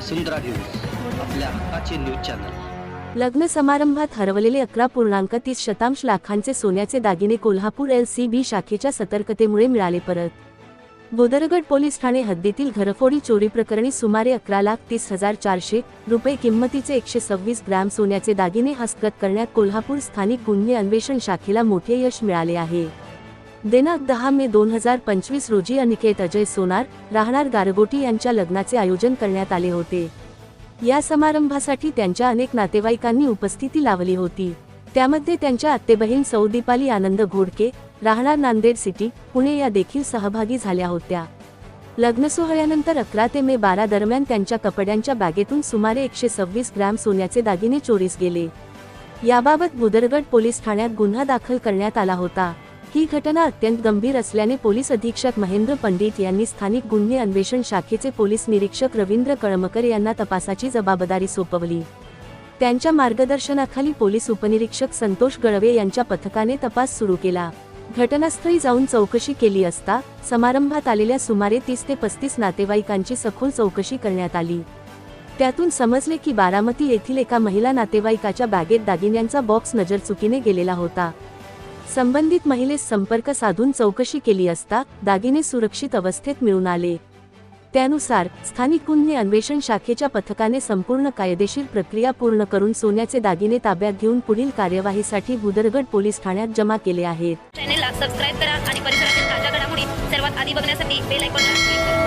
वसुंधरा news आपल्या हक्काचे news channel. लग्न समारंभात हरवलेले अकरा पूर्णांक तीस शतांश लाखांचे सोन्याचे दागिने कोल्हापूर एल सी बी शाखेच्या सतर्कतेमुळे मिळाले परत. बोदरगड पोलीस ठाणे हद्दीतील घरफोडी चोरी प्रकरणी सुमारे अकरा लाख तीस हजार चारशे रुपये किंमतीचे एकशे सव्वीस ग्रॅम सोन्याचे दागिने हस्तगत करण्यात कोल्हापूर स्थानिक गुन्हे अन्वेषण शाखेला मोठे यश मिळाले आहे. दिनांक दहा मे दोन हजार पंचवीस रोजी अनिकेत अजय सोनार राहणार गारगोटी यांच्या लग्नाचे आयोजन करण्यात आले होते. या समारंभासाठी त्यांच्या अनेक नातेवाईकांनी उपस्थिती लावली होती. त्यामध्ये त्यांच्या आत्तेबहीण सौदीपाली आनंद घोडके राहणार नांदेड सिटी पुणे या देखील सहभागी झाल्या होत्या. लग्न सोहळ्यानंतर अकरा ते मे बारा दरम्यान त्यांच्या कपड्यांच्या बॅगेतून सुमारे एकशे सव्वीस ग्रॅम सोन्याचे दागिने चोरीस गेले. याबाबत बुदरगड पोलीस ठाण्यात गुन्हा दाखल करण्यात आला होता. ही घटना अत्यंत गंभीर असल्याने पोलीस अधीक्षक महेंद्र पंडित यांनी स्थानिक गुन्हे अन्वेषण शाखेचे पोलीस निरीक्षक रवींद्र कळमकर यांना तपासाची जबाबदारी सोपवली. त्यांच्या मार्गदर्शनाखाली पोलीस उपनिरीक्षक संतोष गळवे यांच्या पथकाने तपास सुरू केला. घटनास्थळी जाऊन चौकशी केली असता समारंभात आलेल्या सुमारे तीस ते पस्तीस नातेवाईकांची सखोल चौकशी करण्यात आली. त्यातून समजले की बारामती येथील एका महिला नातेवाईकाच्या बॅगेत दागिन्यांचा बॉक्स नजरचुकीने गेलेला होता. संबंधित महिलेस संपर्क साधून चौकशी केली असता दागिने सुरक्षित अवस्थेत मिळून आले. त्यानुसार स्थानिक गुन्हे अन्वेषण शाखेच्या पथकाने संपूर्ण कायदेशीर प्रक्रिया पूर्ण करून सोन्याचे दागिने ताब्यात घेऊन पुढील कार्यवाहीसाठी बुदरगड पोलीस ठाण्यात जमा केले आहेत. चॅनेलला सबस्क्राईब करा आणि परिसरातील ताज्या घडामोडी सर्वात आधी बघण्यासाठी बेल आयकॉन